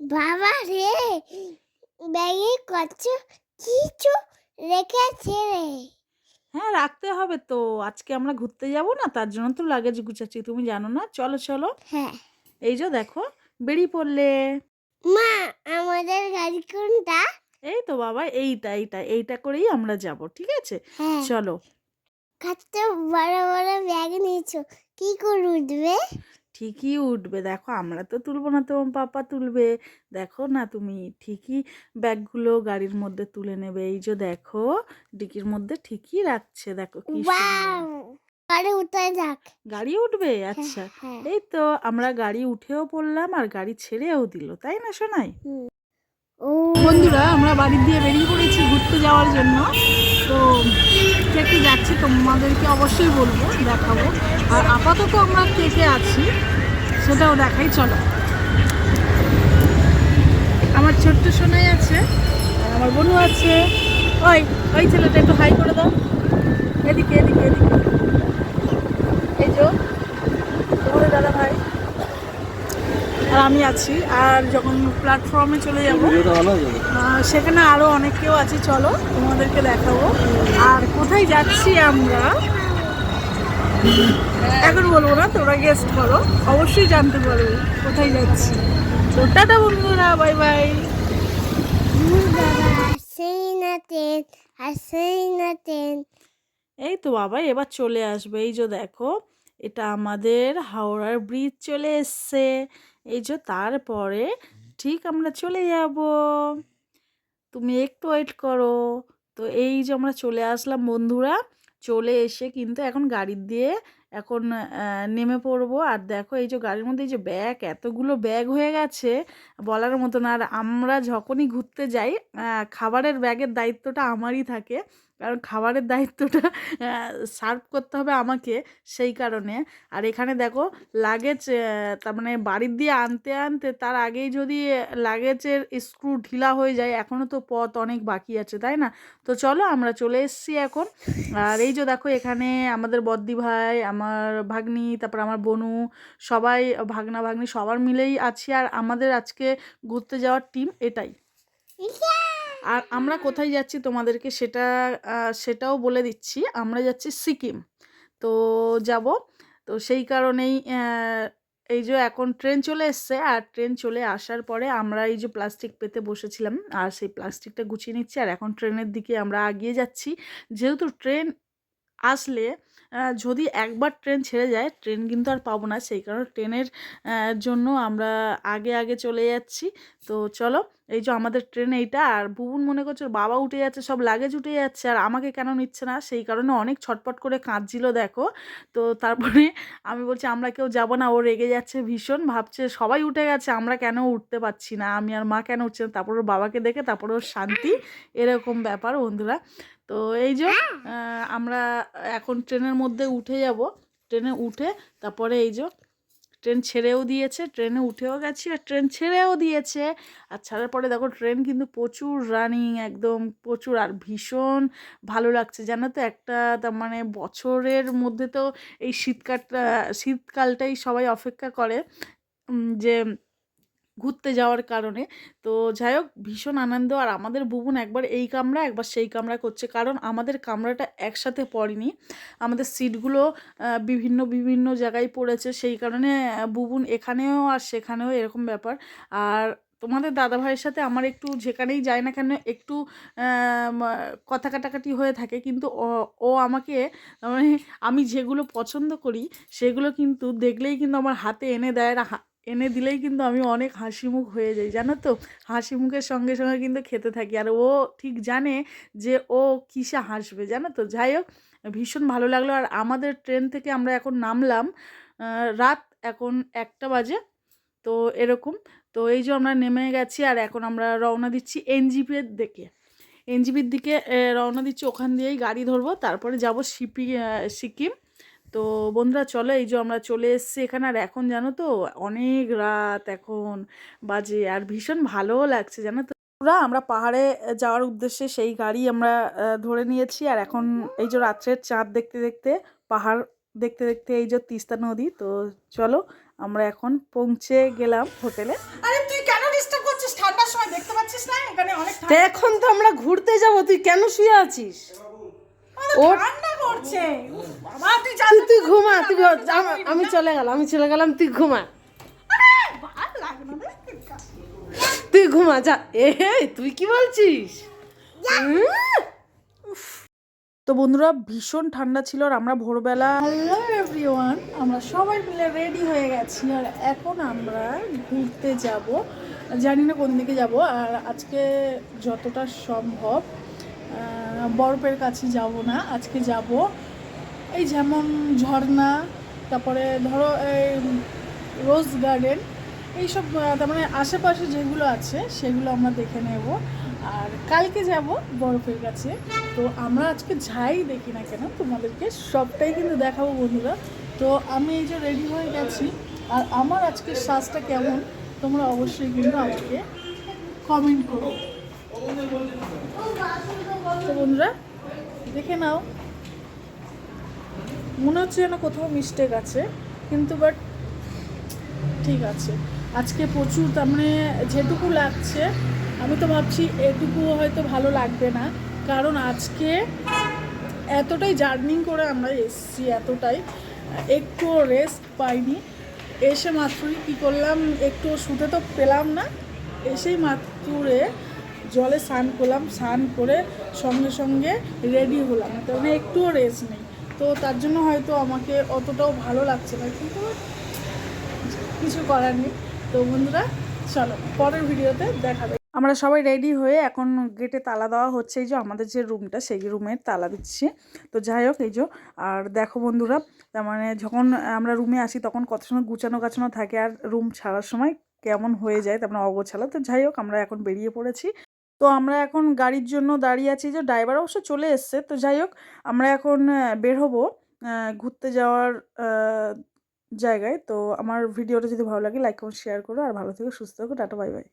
বাবা রে ব্যাগে কত কিছু রেখেছে রে। হ্যাঁ রাখতে হবে তো। আজকে আমরা ঘুরতে যাব না তার জন্য তো লাগেজ গুছাচ্ছি তুমি জানো না? চলো চলো। হ্যাঁ। এই যে দেখো বেরিয়ে পড়লে। মা আমাদের গাড়ি কোনটা? এই তো বাবা এইটা এইটা এইটা করেই আমরা যাব ঠিক আছে? হ্যাঁ। চলো। কত বড় বড় ব্যাগ নিয়েছো কি করে উঠবে? ঠিকই উঠবে। দেখো আমরা তো তুলবো না তোমার পাপা তুলবে। দেখো না তুমি ঠিকই ব্যাগগুলো গাড়ির মধ্যে তুলে নেবে। এই যে দেখো ডিকির মধ্যে ঠিকই রাখছে। দেখো কি গাড়ি উঠে যাক। গাড়ি উঠবে? আচ্ছা হ্যাঁ। এই তো আমরা গাড়ি উঠেও পড়লাম আর গাড়ি ছেড়েও দিল তাই না শোনাই ও বন্ধুরা আমরা বাড়ি দিয়ে বেরিয়ে পড়েছি ঘুরতে যাওয়ার জন্য। তো কে কে যাচ্ছি, তোমাদেরকে অবশ্যই বলব, দেখাবো। আর আপাতত আমরা কে আছি, সেটাও দেখাই, চলো। আমার ছোট্ট সোনাই আছে, আর আমার বোনও আছে। ওই ওই ছেলেটা একটু হাই করে দাও। এদিকে এদিকে এদিকে এই যে তোমাদের দাদা ভাই আর আমি আছি আর যখন প্ল্যাটফর্মে চলে যাব সেখানে আরও অনেকেও আছে চলো তোমাদেরকে দেখাবো। আর কোথায় যাচ্ছি আমরা? এখন বলব না তোরা গেস্ট করো অবশ্যই জানতে পারবে কোথায় যাচ্ছি। তো টাটা বন্ধুরা বাই বাই এই তো বাবা এবার চলে আসবে। এই যে দেখো এটা আমাদের হাওড়ার ব্রিজ চলে এসছে। এই যে তারপরে ঠিক আমরা চলে যাব। তুমি একটু ওয়েট করো। তো এই যে আমরা চলে আসলাম বন্ধুরা, চলে এসে কিন্তু এখন গাড়ি দিয়ে এখন নেমে পড়ব। আর দেখো এই যে গাড়ির মধ্যে এই যে ব্যাগ, এতগুলো ব্যাগ হয়ে গেছে বলার মতন। আর আমরা যখনই ঘুরতে যাই খাবারের ব্যাগের দায়িত্বটা আমারই থাকে। কারণ খাবারের দায়িত্বটা সার্ভ করতে হবে আমাকে সেই কারণে। আর এখানে দেখো লাগেজ তার মানে বাড়ির দিয়ে আনতে আনতে তার আগেই যদি লাগেজের স্ক্রু ঢিলা হয়ে যায় এখনও তো পথ অনেক বাকি আছে, তাই না? তো চলো আমরা চলে এসেছি এখন। আর এই যে দেখো এখানে আমাদের বদ্দি ভাই আমার ভাগ্নি, তারপর আমার বনু, সবাই ভাগনা ভাগ্নি সবার মিলেই আছি আর আমাদের আজকে ঘুরতে যাওয়ার টিম এটাই। আর আমরা কোথায় যাচ্ছি তোমাদেরকে সেটা সেটাও বলে দিচ্ছি। আমরা যাচ্ছি সিকিম। তো যাব। তো সেই কারণেই এই যে এখন ট্রেন চলে এসছে আর ট্রেন চলে আসার পরে আমরা এই যে প্লাস্টিক পেতে বসেছিলাম, আর সেই প্লাস্টিকটা গুছিয়ে নিচ্ছি। আর এখন ট্রেনের দিকে আমরা এগিয়ে যাচ্ছি। যেহেতু ট্রেন আসলে যদি একবার ট্রেন ছেড়ে যায়, ট্রেন কিন্তু আর পাবো না। সেই কারণে ট্রেনের জন্য আমরা আগে আগে চলে যাচ্ছি। তো চলো, এই যে আমাদের ট্রেন এইটা, আর বুবুন মনে করছে বাবা উঠে যাচ্ছে, সব লাগেজ উঠে যাচ্ছে, আর আমাকে কেন নিচ্ছে না? সেই কারণে অনেক ছটপট করে কাঁদছিল, দেখো। তো তারপরে আমি বলছি, আমরা কেউ যাব না। ও রেগে যাচ্ছে ভীষণ, ভাবছে সবাই উঠে গেছে, আমরা কেন উঠতে পারছি না? আমি আর মা কেন উঠছে না? তারপর ওর বাবাকে দেখে, তারপর ওর শান্তি। এরকম ব্যাপার, বন্ধুরা। তো এই যে আমরা এখন ট্রেনের মধ্যে উঠে যাব। ট্রেনে উঠে তারপরে এই যে ট্রেন ছেড়েও দিয়েছে ট্রেনে উঠেও গেছি আর ট্রেন ছেড়েও দিয়েছে। আর ছাড়ার পরে দেখো ট্রেন কিন্তু প্রচুর রানিং একদম প্রচুর আর ভীষণ ভালো লাগছে। জানো তো একটা তার মানে বছরের মধ্যে তো এই শীতকালটা শীতকালটাই সবাই অপেক্ষা করে যে ঘুরতে যাওয়ার কারণে। তো যাই হোক, ভীষণ আনন্দ। আর আমাদের বুবুন একবার এই কামরা একবার সেই কামরা করছে। কারণ আমাদের কামরাটা একসাথে পড়েনি। আমাদের সিটগুলো বিভিন্ন বিভিন্ন জায়গায় পড়েছে। সেই কারণে বুবুন এখানেও আর সেখানেও এরকম ব্যাপার। আর তোমাদের দাদা ভাইয়ের সাথে আমার একটু যেখানেই যায় না কেন, একটু কথা কাটাকাটি হয়ে থাকে। কিন্তু ও- আমাকে মানে আমি যেগুলো পছন্দ করি, সেগুলো কিন্তু দেখলেই কিন্তু আমার হাতে এনে দেয়। এনে দিলেই কিন্তু আমি অনেক হাসি মুখ হয়ে যাই, জানো তো? হাসি মুখের সঙ্গে সঙ্গে কিন্তু খেতে থাকি। আর ও ঠিক জানে যে ও কিসে হাসবে, জানো তো? যাই হোক, ভীষণ ভালো লাগল। আর আমাদের ট্রেন থেকে আমরা এখন নামলাম রাত এখন একটা বাজে, তো এরকম। তো এই যে আমরা নেমে গেছি আর এখন আমরা রওনা দিচ্ছি এনজিপির দিকে। এনজিপির দিকে রওনা দিচ্ছি ওখান দিয়েই গাড়ি ধরবো, তারপরে যাব সিপি সিকিম। তো বন্ধুরা চলো এই যে আমরা চলে এসেছি এখানে। আর এখন জানো তো অনেক রাত এখন বাজে আর ভীষণ ভালোও লাগছে জানো তো। পুরা আমরা পাহাড়ে যাওয়ার উদ্দেশ্যে সেই গাড়ি আমরা ধরে নিয়েছি। আর এখন এই যে রাত্রের চাঁদ দেখতে দেখতে পাহাড় দেখতে দেখতে এই যে তিস্তা নদী তো চলো আমরা এখন পৌঁছে গেলাম হোটেলে। আরে তুই কেন ডিস্টার্ব করছিস? ঠান্ডার সময় দেখতে পাচ্ছিস না? এখানে অনেক তো এখন তো আমরা ঘুরতে যাব তুই কেন শুয়ে আছিস? ও করছে। বাবা তুই ঘুমা তুই আমি চলে গেলাম আমি চলে গেলাম তুই ঘুমা। তুই ঘুমা যা। এ হে, তুই কি বলছিস? তো বন্ধুরা ভীষণ ঠান্ডা ছিল আর আমরা ভোরবেলা হ্যালো এভরিওয়ান আমরা সবাই মিলে রেডি হয়ে গেছি আর এখন আমরা ঘুরতে যাব। জানি না কোন দিকে যাব আর আজকে যতটা সম্ভব বরফের কাছে যাব না, আজকে যাব। এই যেমন ঝর্ণা, তারপরে ধরো এই রোজ গার্ডেন, এইসব তার মানে আশেপাশে যেগুলো আছে সেগুলো আমরা দেখে নেব। আর কালকে যাব বরফের কাছে। তো আমরা আজকে যাই দেখি না কেন, তোমাদেরকে সবটাই কিন্তু দেখাবো বন্ধুরা। তো আমি এই যে রেডি হয়ে গেছি, আর আমার আজকের সাজটা কেমন, তোমরা অবশ্যই কিন্তু আমাকে কমেন্ট করো। বন্ধুরা, দেখে নাও। মনে হচ্ছে যেন কোথাও মিস্টেক আছে, কিন্তু বাট ঠিক আছে। আজকে প্রচুর, তার মানে যেটুকু লাগছে, আমি তো ভাবছি এটুকু হয়তো ভালো লাগবে না। কারণ আজকে এতটাই জার্নিং করে আমরা এসেছি, এতটাই। একটু রেস্ট পাইনি। এসে মাত্রই কী করলাম, একটু শুতে তো পেলাম না। এসেই মাত্রে জলে স্নান করলাম, স্নান করে সঙ্গে সঙ্গে রেডি হলাম। তার মানে একটুও রেস্ট নেই। তো তার জন্য হয়তো আমাকে অতটাও ভালো লাগছে না, কিন্তু কিছু করার নেই। তো বন্ধুরা, চলো পরের ভিডিওতে দেখাবে আমরা সবাই রেডি হয়ে এখন গেটে তালা দেওয়া হচ্ছে। এই যে আমাদের যে রুমটা সেই রুমের তালা দিচ্ছে। তো যাই হোক, এই যে, আর দেখো বন্ধুরা, তার মানে যখন আমরা রুমে আসি, তখন কত সময় গুছানো গাছানো থাকে, আর রুম ছাড়ার সময় কেমন হয়ে যায়, তার মানে অগোছালো। তো যাই হোক, আমরা এখন বেরিয়ে পড়েছি। তো আমরা এখন গাড়ির জন্য দাঁড়িয়ে আছি যে ড্রাইভার অবশ্য চলে এসছে। তো যাই হোক, আমরা এখন বের হব ঘুরতে যাওয়ার জায়গায়। তো আমার ভিডিওটা যদি ভালো লাগে লাইক কমেন্ট শেয়ার করো। আর ভালো থেকে, সুস্থ থাকো, টাটা বাই বাই